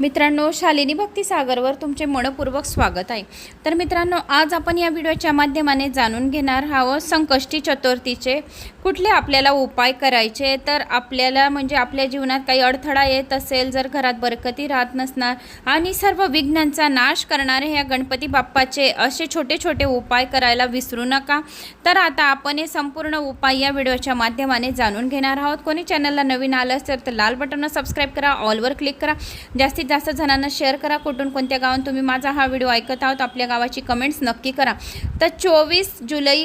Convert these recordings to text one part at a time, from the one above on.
मित्रांनो शालिनी भक्तीसागरवर तुमचे मनपूर्वक स्वागत आहे. तर मित्रांनो आज आपण या व्हिडिओच्या माध्यमाने जाणून घेणार आहोत संकष्टी चतुर्थीचे कुठले आपल्याला उपाय करायचे. तर आपल्याला म्हणजे आपल्या जीवनात काही अडथळा येत असेल जर घरात बरकती राहत नसणार आणि सर्व विघ्नांचा नाश करणारे ह्या गणपती बाप्पाचे असे छोटे छोटे उपाय करायला विसरू नका. तर आता आपण हे संपूर्ण उपाय या व्हिडिओच्या माध्यमाने जाणून घेणार आहोत. कोणी चॅनलला नवीन आलं असेल तर लाल बटन सबस्क्राईब करा ऑलवर क्लिक करा. जास्तीत जास्त जणांना शेअर करा. कुठून कोणत्या गावात तुम्ही माझा हा व्हिडिओ ऐकत आहोत आपल्या गावाची कमेंट्स नक्की करा. तर चोवीस जुलै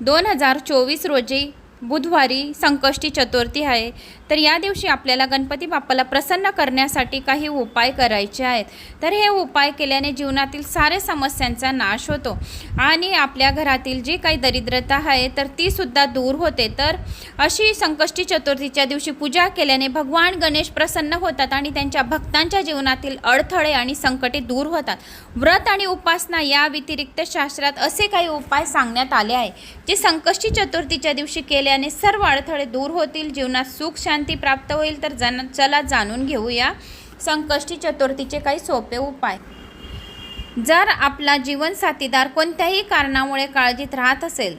दोन हजार चोवीस रोजी बुधवारी संकष्टी चतुर्थी आहे. तर या दिवशी आपल्याला गणपती बाप्पाला प्रसन्न करण्यासाठी काही उपाय करायचे आहेत. तर हे उपाय केल्याने जीवनातील सारे समस्यांचा नाश होतो. आणि आपल्या घरातील जी काही दरिद्रता आहे तर ती सुद्धा दूर होते. तर अशी संकष्टी चतुर्थीच्या दिवशी पूजा केल्याने भगवान गणेश प्रसन्न होतात आणि त्यांच्या भक्तांच्या जीवनातील अडथळे आणि संकटे दूर होतात. व्रत आणि उपासना या व्यतिरिक्त शास्त्रात असे काही उपाय सांगण्यात आले आहे जे संकष्टी चतुर्थीच्या दिवशी केल्याने सर्व अडथळे दूर होतील जीवनात सुख शांती प्राप्त होईल तर जन चला जाणून घेऊया संकष्टी चतुर्थीचे काही सोपे उपाय. जर आपला जीवनसाथीदार कोणत्याही कारणामुळे काळजीत राहत असेल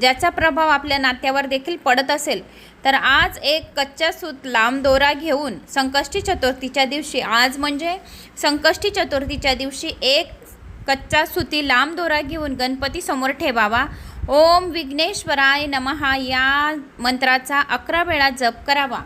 ज्याचा प्रभाव आपल्या नात्यावर देखील पडत असेल तर आज एक कच्चा सूत लांब दोरा घेऊन संकष्टी चतुर्थीच्या दिवशी आज म्हणजे संकष्टी चतुर्थीच्या दिवशी एक कच्चा सुती लांब दोरा घेऊन गणपतीसमोर ठेवावा. ओम विघ्नेश्वराय नमहा या मंत्राचा अकरा वेळा जप करावा.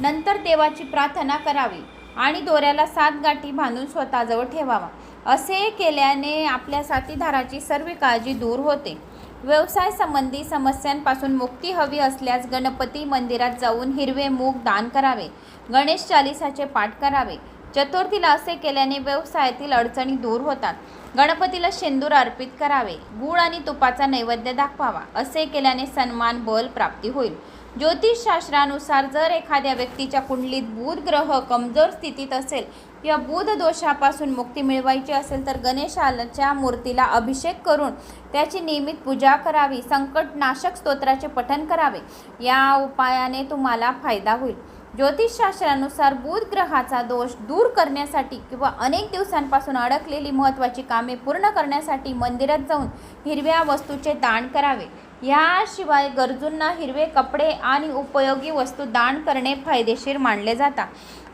नंतर देवाची प्रार्थना करावी आणि दोऱ्याला सात गाठी बांधून स्वतःजवळ ठेवावा. असे केल्याने आपल्या साथीदाराची सर्व काळजी दूर होते. व्यवसाय संबंधी समस्यांपासून मुक्ती हवी असल्यास गणपती मंदिरात जाऊन हिरवे मूग दान करावे. गणेश चालिसाचे पाठ करावे. चतुर्थीला असे केल्याने व्यवसायातील अडचणी दूर होतात. गणपतीला शेंदूर अर्पित करावे. गूळ आणि तुपाचा नैवेद्य दाखवावा असे केल्याने सन्मान बल प्राप्ती होईल. ज्योतिषशास्त्रानुसार जर एखाद्या व्यक्तीच्या कुंडलीत बुध ग्रह कमजोर स्थितीत असेल किंवा बुध दोषापासून मुक्ती मिळवायची असेल तर गणेशाच्या मूर्तीला अभिषेक करून त्याची नियमित पूजा करावी. संकटनाशक स्तोत्राचे पठण करावे. या उपायाने तुम्हाला फायदा होईल. ज्योतिषशास्त्रानुसार बुध ग्रहाचा दोष दूर करण्यासाठी किंवा अनेक दिवसांपासून अडकलेली महत्त्वाची कामे पूर्ण करण्यासाठी मंदिरात जाऊन हिरव्या वस्तूचे दान करावे. याशिवाय गरजूंना हिरवे कपडे आणि उपयोगी वस्तू दान करणे फायदेशीर मानले जातात.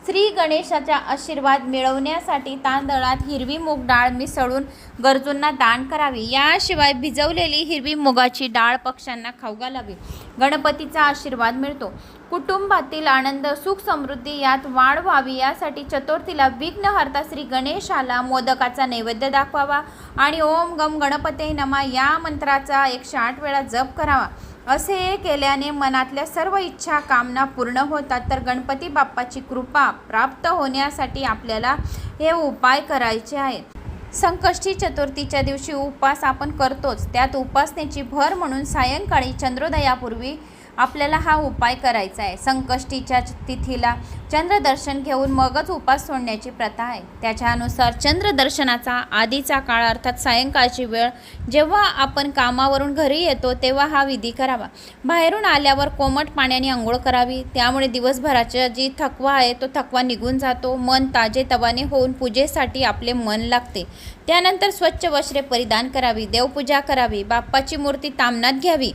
श्री गणेशाचा आशीर्वाद मिळवण्यासाठी तांदळात हिरवी मूग डाळ मिसळून गरजूंना दान करावी. याशिवाय भिजवलेली हिरवी मुगाची डाळ पक्ष्यांना खाऊ घालावी गणपतीचा आशीर्वाद मिळतो. कुटुंबातील आनंद सुख समृद्धी यात वाढ व्हावी यासाठी चतुर्थीला विघ्नहर्ता श्री गणेशाला मोदकाचा नैवेद्य दाखवावा आणि ओम गम गणपते नमा या मंत्राचा एकशे आठ वेळा जप करावा. असे केल्याने मनातल्या सर्व इच्छा कामना पूर्ण होतात. तर गणपती बाप्पाची कृपा प्राप्त होण्यासाठी आपल्याला हे उपाय करायचे आहेत. संकष्टी चतुर्थीच्या दिवशी उपवास आपण करतोच. त्यात उपासनेची भर म्हणून सायंकाळी चंद्रोदयापूर्वी आपल्याला हा उपाय करायचा आहे. संकष्टीच्या तिथीला चंद्रदर्शन घेऊन मगच उपास सोडण्याची प्रथा आहे. त्याच्यानुसार चंद्रदर्शनाचा आधीचा काळ अर्थात सायंकाळची वेळ जेव्हा आपण कामावरून घरी येतो तेव्हा हा विधी करावा. बाहेरून आल्यावर कोमट पाण्याने आंघोळ करावी. त्यामुळे दिवसभराचा जी थकवा आहे तो थकवा निघून जातो. मन ताजे तवाने होऊन पूजेसाठी आपले मन लागते. त्यानंतर स्वच्छ वस्त्रे परिधान करावी देवपूजा करावी बाप्पाची मूर्ती तामनात घ्यावी.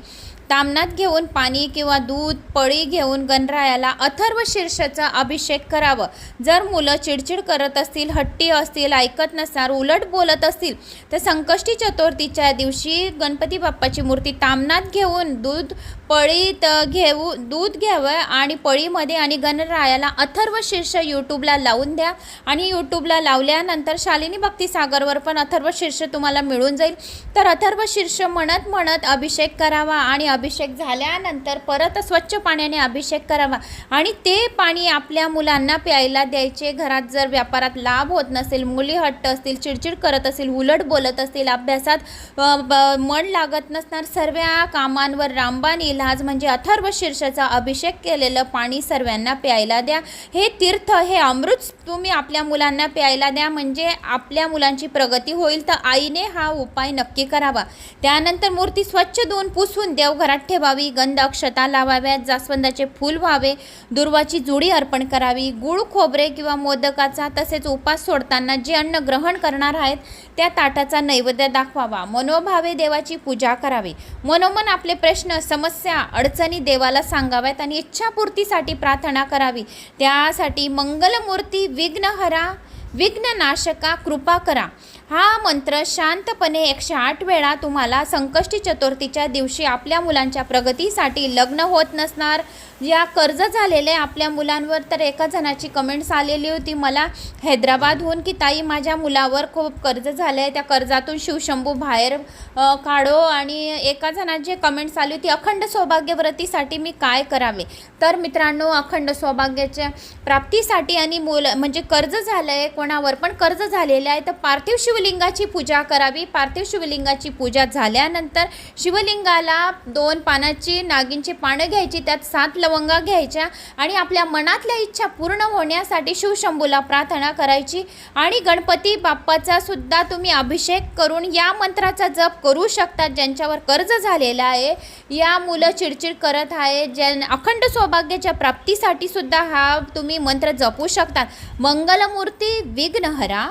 तामनात घेऊन पाणी किंवा दूध पळी घेऊन गणरायाला अथर्व शीर्षाचा अभिषेक करावं. जर मुलं चिडचिड करत असतील हट्टी असतील ऐकत नसणार उलट बोलत असतील तर संकष्टी चतुर्थीच्या दिवशी गणपती बाप्पाची मूर्ती तामनात घेऊन दूध पळीत घेऊ दूध घ्यावं आणि पळीमध्ये आणि गणरायाला अथर्व शीर्ष यूट्यूबला लावून द्या. आणि यूट्यूबला लावल्यानंतर शालिनी भक्ती सागरवर पण अथर्व शीर्ष तुम्हाला मिळून जाईल. तर अथर्व शीर्ष म्हणत म्हणत अभिषेक करावा आणि अभिषेक झाल्यानंतर परत स्वच्छ पाण्याने अभिषेक करावा. आणि ते पाणी आपल्या मुलांना प्यायला द्यायचे. घरात जर व्यापारात लाभ होत नसेल मुली हट्ट असतील चिडचिड करत असतील उलट बोलत असतील अभ्यासात ब- मन लागत नसणार सर्व कामांवर रामबाण इलाज म्हणजे अथर्व शीर्षाचा अभिषेक केलेलं पाणी सर्वांना प्यायला द्या. हे तीर्थ हे अमृत तुम्ही आपल्या मुलांना प्यायला द्या. म्हणजे आपल्या मुलांची प्रगती होईल. तर आईने हा उपाय नक्की करावा. त्यानंतर मूर्ती स्वच्छ धुवून पुसून देवघर घरात ठेवावी गंध अक्षता लावाव्यात जास्वंदाचे फूल व्हावे दुर्वाची जुडी अर्पण करावी गुळ खोबरे किंवा मोदकाचा तसेच उपास सोडताना जे अन्न ग्रहण करणार आहेत त्या ताटाचा नैवेद्य दाखवावा. मनोभावे देवाची पूजा करावी. मनोमन आपले प्रश्न समस्या अडचणी देवाला सांगाव्यात आणि इच्छापूर्तीसाठी प्रार्थना करावी. त्यासाठी मंगलमूर्ती विघ्नहरा विघ्ननाशका कृपा करा. हा मंत्र शांतपणे एकशे आठ वेळा तुम्हाला संकष्टी चतुर्थीच्या दिवशी आपल्या मुलांच्या प्रगतीसाठी लग्न होत नसणार. या कर्ज झालेले आपल्या मुलांवर तर एका जणाची कमेंट्स आलेली होती मला हैदराबादहून की ताई माझ्या मुलावर खूप कर्ज झालं आहे त्या कर्जातून शिवशंभू बाहेर काढो. आणि एका जणाची कमेंट्स आली होती अखंड सौभाग्यव्रतीसाठी मी काय करावे? तर मित्रांनो अखंड सौभाग्याच्या प्राप्तीसाठी आणि मुलं म्हणजे कर्ज झालं आहे कोणावर पण कर्ज झालेलं आहे तर पार्थिव शिव शिवलिंगाची पूजा करावी. पार्थिव शिवलिंगाची पूजा झाल्यानंतर शिवलिंगाला दोन पानाची नागिनची पानं घ्यायची त्यात सात लवंगा घ्यायच्या आणि आपल्या मनातल्या इच्छा पूर्ण होण्यासाठी शिवशंभूला प्रार्थना करायची. आणि गणपती बाप्पाचा सुद्धा तुम्ही अभिषेक करून या मंत्राचा जप करू शकता ज्यांच्यावर कर्ज झालेला आहे. या मुलं चिडचिड करत आहे. ज्या अखंड सौभाग्याच्या प्राप्तीसाठी सुद्धा हा तुम्ही मंत्र जपू शकतात मंगलमूर्ती विघ्नहरा.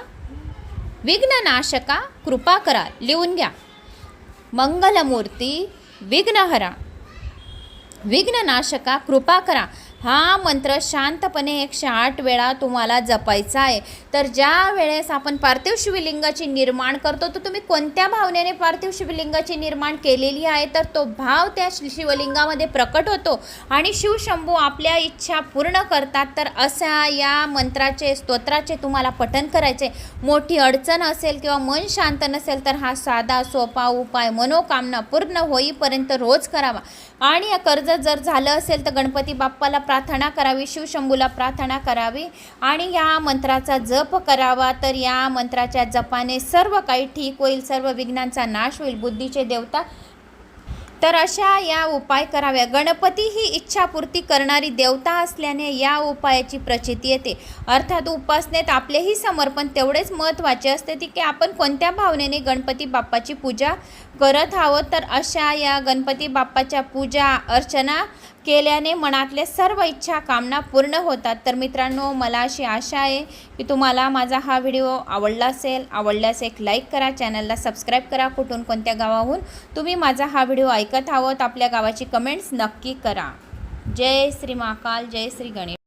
विघ्ननाशका कृपा करा लिहून घ्या. मंगलमूर्ती विघ्नहरा. विघ्ननाशका कृपा करा. हा मंत्र शांतपणे एकशे आठ वेळा तुम्हाला जपायचा आहे. तर ज्या वेळेस आपण पार्थिव शिवलिंगाची निर्माण करतो तर तुम्ही कोणत्या भावनेने पार्थिव शिवलिंगाची निर्माण केलेली आहे? तर तो भाव त्या शि- शिवलिंगामध्ये प्रकट होतो आणि शिवशंभू आपल्या इच्छा पूर्ण करतात. तर अशा या मंत्राचे स्तोत्राचे तुम्हाला पठन करायचे. मोठी अडचण असेल किंवा मन शांत नसेल तर हा साधा सोपा उपाय मनोकामना पूर्ण होईपर्यंत रोज करावा. आणि या कर्ज जर झालं असेल तर गणपती बाप्पाला प्रार्थना करावी शिवशंभूला प्रार्थना करावी आणि या मंत्राचा जप करावा. तर या मंत्राच्या जपाने सर्व काही ठीक होईल सर्व विघ्नांचा नाश होईल. बुद्धीचे देवता तर अशा या उपाय कराव्या गणपती ही इच्छापूर्ती करणारी देवता असल्याने या उपायाची प्रचिती येते. अर्थात उपासनेत आपलेही समर्पण तेवढेच महत्त्वाचे असते ती की आपण कोणत्या भावनेने गणपती बाप्पाची पूजा करत आहोत. तर अशा या गणपती बाप्पाच्या पूजा अर्चना केल्याने मनातले सर्व इच्छा कामना पूर्ण होतात. तर मित्रांनो मला अशी आशा आहे की तुम्हाला माझा हा व्हिडिओ आवडला असेल. आवडल्यास एक लाईक करा चॅनलला सबस्क्राईब करा. कुठून कोणत्या गावाहून तुम्ही माझा हा व्हिडिओ ऐकत आहोत आपल्या गावाची कमेंट्स नक्की करा. जय श्री महाकाल जय श्री गणेश.